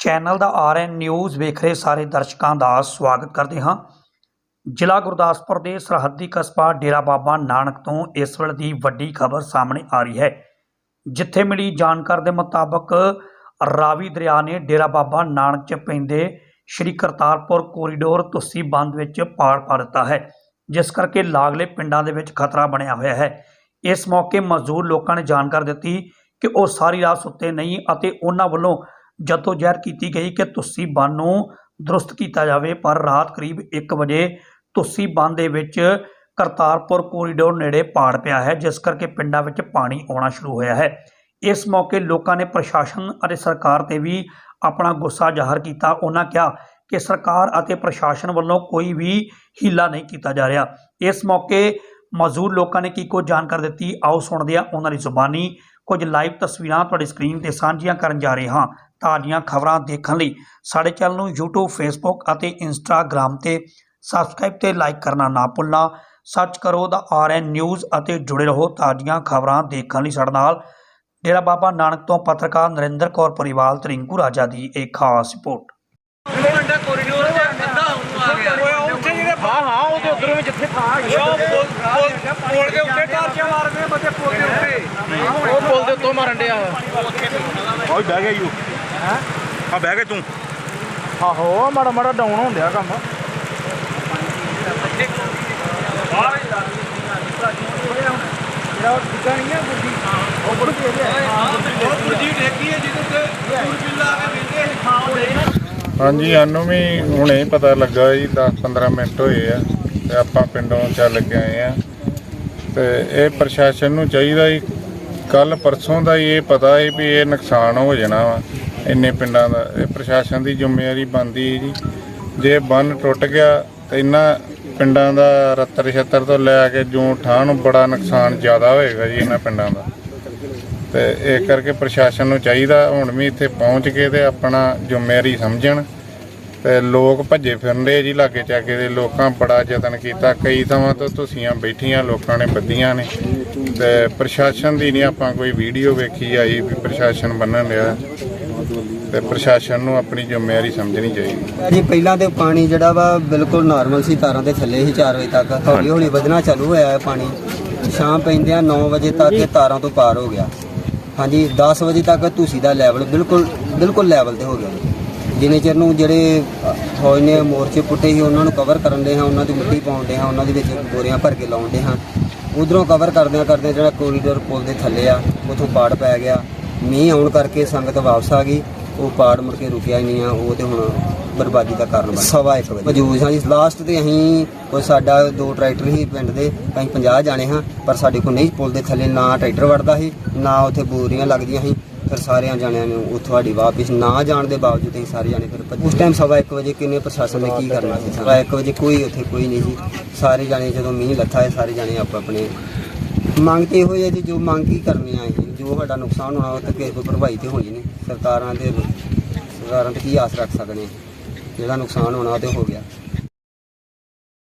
Channel ਦਾ RN news ਵੇਖ ਰਹੇ ਸਾਰੇ ਦਰਸ਼ਕਾਂ ਦਾ ਸਵਾਗਤ ਕਰਦੇ ਹਾਂ। ਜ਼ਿਲ੍ਹਾ ਗੁਰਦਾਸਪੁਰ ਦੇ ਸਰਹੱਦੀ ਕਸਬਾ ਡੇਰਾ ਬਾਬਾ ਨਾਨਕ ਤੋਂ ਇਸ ਵੇਲੇ ਦੀ ਵੱਡੀ ਖਬਰ ਸਾਹਮਣੇ ਆ ਰਹੀ ਹੈ, ਜਿੱਥੇ ਮਿਲੀ ਜਾਣਕਾਰੀ ਦੇ ਮੁਤਾਬਕ ਰਾਵੀ ਦਰਿਆ ਨੇ ਡੇਰਾ ਬਾਬਾ ਨਾਨਕ 'ਚ ਪੈਂਦੇ ਸ਼੍ਰੀ ਕਰਤਾਰਪੁਰ ਕੋਰੀਡੋਰ ਤੁਸੀਂ ਬੰਦ ਵਿੱਚ ਪਾੜ ਪਾ ਦਿੱਤਾ ਹੈ, ਜਿਸ ਕਰਕੇ ਲਾਗਲੇ ਪਿੰਡਾਂ ਦੇ ਵਿੱਚ ਖਤਰਾ ਬਣਿਆ ਹੋਇਆ ਹੈ। ਇਸ ਮੌਕੇ ਮਜ਼ਦੂਰ ਲੋਕਾਂ ਨੇ ਜਾਣਕਾਰੀ ਦਿੱਤੀ ਕਿ ਉਹ ਸਾਰੀ ਰਾਤ ਸੁੱਤੇ ਨਹੀਂ ਅਤੇ ਉਹਨਾਂ ਵੱਲੋਂ ਜੱਦੋ ਜਹਿਦ ਕੀਤੀ ਗਈ ਕਿ ਤੁਸੀਂ ਬੰਨ ਨੂੰ ਦਰੁਸਤ ਕੀਤਾ ਜਾਵੇ, ਪਰ ਰਾਤ ਕਰੀਬ 1 ਵਜੇ ਤੁਸੀਂ ਬੰਨ ਦੇ ਵਿੱਚ ਕਰਤਾਰਪੁਰ ਕੋਰੀਡੋਰ ਨੇੜੇ ਪਾੜ ਪਿਆ ਹੈ, ਜਿਸ ਕਰਕੇ ਪਿੰਡਾਂ ਵਿੱਚ ਪਾਣੀ ਆਉਣਾ ਸ਼ੁਰੂ ਹੋਇਆ ਹੈ। ਇਸ ਮੌਕੇ ਲੋਕਾਂ ਨੇ ਪ੍ਰਸ਼ਾਸਨ ਅਤੇ ਸਰਕਾਰ ਤੇ ਵੀ ਆਪਣਾ ਗੁੱਸਾ ਜ਼ਾਹਰ ਕੀਤਾ। ਉਹਨਾਂ ਕਿਹਾ ਕਿ ਸਰਕਾਰ ਅਤੇ ਪ੍ਰਸ਼ਾਸਨ ਵੱਲੋਂ ਕੋਈ ਵੀ ਹੀਲਾ ਨਹੀਂ ਕੀਤਾ ਜਾ ਰਿਹਾ। ਇਸ ਮੌਕੇ ਮੌਜੂਦ ਲੋਕਾਂ ਨੇ ਕੀ ਕੁਝ ਜਾਣਕਾਰੀ ਦਿੱਤੀ? ਆਓ ਸੁਣਦੇ ਹਾਂ ਉਹਨਾਂ ਦੀ ਜ਼ੁਬਾਨੀ। ਕੁਝ ਲਾਈਵ ਤਸਵੀਰਾਂ ਤੁਹਾਡੀ ਸਕਰੀਨ ਤੇ ਸਾਂਝੀਆਂ ਕਰਨ ਜਾ ਰਹੇ ਹਾਂ। ਤਾਜ਼ੀਆਂ ਖਬਰਾਂ ਦੇਖਣ ਲਈ ਸਾਡੇ ਚੈਨਲ ਨੂੰ YouTube Facebook ਅਤੇ Instagram ਤੇ ਸਬਸਕ੍ਰਾਈਬ ਤੇ ਲਾਈਕ ਕਰਨਾ ਨਾ ਭੁੱਲਣਾ। ਸਰਚ ਕਰੋ ਦਾ ਆਰਐਨ ਨਿਊਜ਼ ਅਤੇ ਜੁੜੇ ਰਹੋ ਤਾਜ਼ੀਆਂ ਖਬਰਾਂ ਦੇਖਣ ਲਈ ਸਾਡੇ ਨਾਲ। ਡੇਰਾ ਬਾਬਾ ਨਾਨਕ ਤੋਂ ਪੱਤਰਕਾਰ ਨਰਿੰਦਰ ਕੌਰ ਪਰਿਵਾਲ ਤਰਿੰਕੂ ਰਾਜਾ ਦੀ ਇੱਕ ਖਾਸ ਰਿਪੋਰਟ। ਘੰਟਾ ਕੋਰੀਡੋਰ ਤੇ ਅੱਧਾ ਹੁਣ ਆ ਗਿਆ ਓਏ ਉੱਥੇ ਜਿਹੜੇ ਹਾਂ ਹਾਂ ਉਹਦੇ ਉਧਰੋਂ ਵੀ ਜਿੱਥੇ ਥਾਂ ਹੈਗੀ ਉਹ ਪੁਲ ਪੁਲ ਪੁਲ ਦੇ ਉੱਤੇ ਟਾਰਚੀਆਂ ਮਾਰਦੇ ਬੱਚੇ ਪੁਲ ਦੇ ਉੱਤੇ ਉਹ ਪੁਲ ਦੇ ਉੱਤੋਂ ਮਾਰਨ ਡਿਆ ਓਏ ਬਹਿ ਗਿਆ ਯੂ ਹੈ? ਆ ਬਹਿ ਗਿਆ ਤੂੰ। ਆਹੋ ਮਾੜਾ ਮਾੜਾ ਡਾਊਨ ਹੁੰਦਿਆ ਕੰਮ। ਉਹ ਹੈ ਜਿਹਦੇ ਕੇ ਵੇਂਦੇ ਹਾਂਜੀ ਸਾਨੂੰ ਵੀ ਹੁਣੇ ਪਤਾ ਲੱਗਾ ਜੀ 10 15 ਮਿੰਟ ਹੋਏ ਆ ਤੇ ਆਪਾਂ ਪਿੰਡੋਂ ਚੱਲ ਕੇ ਆਏ ਆ। ਤੇ ਇਹ ਪ੍ਰਸ਼ਾਸਨ ਨੂੰ ਚਾਹੀਦਾ ਜੀ ਕੱਲ ਪਰਸੋਂ ਦਾ ਹੀ ਇਹ ਪਤਾ ਹੈ ਵੀ ਇਹ ਨੁਕਸਾਨ ਹੋ ਜਾਣਾ ਵਾ। ਇੰਨੇ ਪਿੰਡਾਂ ਦਾ, ਇਹ ਪ੍ਰਸ਼ਾਸਨ ਦੀ ਜ਼ਿੰਮੇਵਾਰੀ ਬਣਦੀ ਹੈ ਜੀ। ਜੇ ਬੰਨ ਟੁੱਟ ਗਿਆ ਤਾਂ ਇਹਨਾਂ ਪਿੰਡਾਂ ਦਾ ਰੱਤਰ ਛੱਤਰ ਤੋਂ ਲੈ ਕੇ ਜੂੰ ਠਾਹ ਨੂੰ ਬੜਾ ਨੁਕਸਾਨ ਜ਼ਿਆਦਾ ਹੋਏਗਾ ਜੀ ਇਹਨਾਂ ਪਿੰਡਾਂ ਦਾ। ਤੇ ਇਹ ਕਰਕੇ ਪ੍ਰਸ਼ਾਸਨ ਨੂੰ ਚਾਹੀਦਾ ਹੁਣ ਵੀ ਇੱਥੇ ਪਹੁੰਚ ਕੇ ਤੇ ਆਪਣਾ ਜ਼ਿੰਮੇਵਾਰੀ ਸਮਝਣ। ਤੇ ਲੋਕ ਭੱਜੇ ਫਿਰਨਦੇ ਜੀ ਲਾਗੇ ਚਾਗੇ ਦੇ, ਲੋਕਾਂ ਬੜਾ ਯਤਨ ਕੀਤਾ। ਕਈ ਥਾਵਾਂ ਤੋਂ ਤੁਸੀਆਂ ਬੈਠੀਆਂ, ਲੋਕਾਂ ਨੇ ਬੱਦੀਆਂ ਨੇ। ਤੇ ਪ੍ਰਸ਼ਾਸਨ ਦੀ ਨਹੀਂ ਆਪਾਂ ਕੋਈ ਵੀਡੀਓ ਵੇਖੀ ਆਈ ਵੀ ਪ੍ਰਸ਼ਾਸਨ ਬੰਨਣ ਰਿਹਾ ਤੇ ਪ੍ਰਸ਼ਾਸਨ ਨੂੰ ਆਪਣੀ ਜ਼ਿੰਮੇਵਾਰੀ ਸਮਝਣੀ ਚਾਹੀਦੀ। ਜੀ ਪਹਿਲਾਂ ਤੇ ਪਾਣੀ ਜਿਹੜਾ ਵਾ ਬਿਲਕੁਲ ਨਾਰਮਲ ਸੀ ਤਾਰਾਂ ਦੇ ਥੱਲੇ ਹੀ 4 ਵਜੇ ਤੱਕ। ਹੌਲੀ ਹੌਲੀ ਵਧਣਾ ਚਾਲੂ ਹੋਇਆ ਹੈ ਪਾਣੀ। ਸ਼ਾਮ ਪੈਂਦਿਆਂ 9 ਵਜੇ ਤੱਕ ਇਹ ਤਾਰਾਂ ਤੋਂ ਪਾਰ ਹੋ ਗਿਆ। ਹਾਂਜੀ 10 ਵਜੇ ਤੱਕ ਤੁਸੀਂ ਦਾ ਲੈਵਲ ਬਿਲਕੁਲ ਬਿਲਕੁਲ ਲੈਵਲ ਤੇ ਹੋ ਗਿਆ। ਜਿੰਨੇ ਚਿਰ ਨੂੰ ਜਿਹੜੇ ਫੌਜ ਨੇ ਮੋਰਚੇ ਪੁੱਟੇ ਸੀ ਉਹਨਾਂ ਨੂੰ ਕਵਰ ਕਰਨ ਦੇ ਹਾਂ ਉਹਨਾਂ ਦੀ ਮਿੱਟੀ ਪਾਉਣ ਦੇ ਹਾਂ ਉਹਨਾਂ ਦੇ ਵਿੱਚ ਬੋਰੀਆਂ ਭਰ ਕੇ ਲਾਉਣ ਦੇ ਹਾਂ। ਉਧਰੋਂ ਕਵਰ ਕਰਦਿਆਂ ਕਰਦਿਆਂ ਜਿਹੜਾ ਕੋਰੀਡੋਰ ਪੁਲ ਦੇ ਥੱਲੇ ਆ ਉਥੋਂ ਪਾੜ ਪੈ ਗਿਆ। ਮੀਂਹ ਆਉਣ ਕਰਕੇ ਸੰਗਤ ਵਾਪਸ ਆ ਗਈ ਉਹ ਪਾੜ ਮੁੜ ਕੇ ਰੁਕਿਆ ਹੀ ਨਹੀਂ ਆ ਉਹ ਤੇ ਹੁਣ ਬਰਬਾਦੀ ਦਾ ਕਾਰਨ ਬਣ ਸਵਾ ਇੱਕ ਵਜੇ। ਮੌਜੂਦ ਹਾਂ ਜੀ। ਲਾਸਟ ਤੇ ਅਸੀਂ ਕੋਈ ਸਾਡਾ ਦੋ ਟਰੈਕਟਰ ਹੀ ਪਿੰਡ ਦੇ ਅਸੀਂ 50 ਜਾਣੇ ਹਾਂ ਪਰ ਸਾਡੇ ਕੋਲ ਨਹੀਂ ਪੁਲ ਦੇ ਥੱਲੇ ਨਾ ਟਰੈਕਟਰ ਵੜਦਾ ਸੀ ਨਾ ਉੱਥੇ ਬੋਰੀਆਂ ਲੱਗਦੀਆਂ ਸੀ ਫਿਰ ਸਾਰਿਆਂ ਜਾਣਿਆਂ ਨੂੰ ਉੱਥੋਂ ਸਾਡੀ ਵਾਪਸ ਨਾ ਜਾਣ ਦੇ ਬਾਵਜੂਦ ਅਸੀਂ ਸਾਰੇ ਜਾਣੇ ਫਿਰ ਭੱਜੇ। ਉਸ ਟਾਈਮ ਸਵਾ ਇੱਕ ਵਜੇ ਕਿੰਨੇ ਪ੍ਰਸ਼ਾਸਨ ਨੇ ਕੀ ਕਰਨਾ ਸੀ? ਸਵਾ ਇੱਕ ਵਜੇ ਕੋਈ ਉੱਥੇ ਕੋਈ ਨਹੀਂ ਸੀ। ਸਾਰੇ ਜਾਣੇ ਜਦੋਂ ਮੀਂਹ ਲੱਥਾ ਹੈ ਸਾਰੇ ਜਾਣੇ ਆਪ ਆਪਣੇ ਮੰਗ ਤੇ ਇਹੋ ਹੀ ਹੈ ਜੀ ਜੋ ਮੰਗ ਕੀ ਕਰਨੀ ਆ ਅਸੀਂ। ਜੋ ਸਾਡਾ ਨੁਕਸਾਨ ਹੋਣਾ ਉਹ ਤੇ ਕਿਸੇ ਕੋਈ ਭਰਵਾਈ ਤੇ ਹੋਣੀ ਨਹੀਂ। ਸਰਕਾਰਾਂ ਦੇ ਸਰਕਾਰਾਂ ਤੇ ਕੀ ਆਸ ਰੱਖ ਸਕਦੇ ਆ? ਜਿਹੜਾ ਨੁਕਸਾਨ ਹੋਣਾ, ਉਹ ਤੇ ਹੋ ਗਿਆ।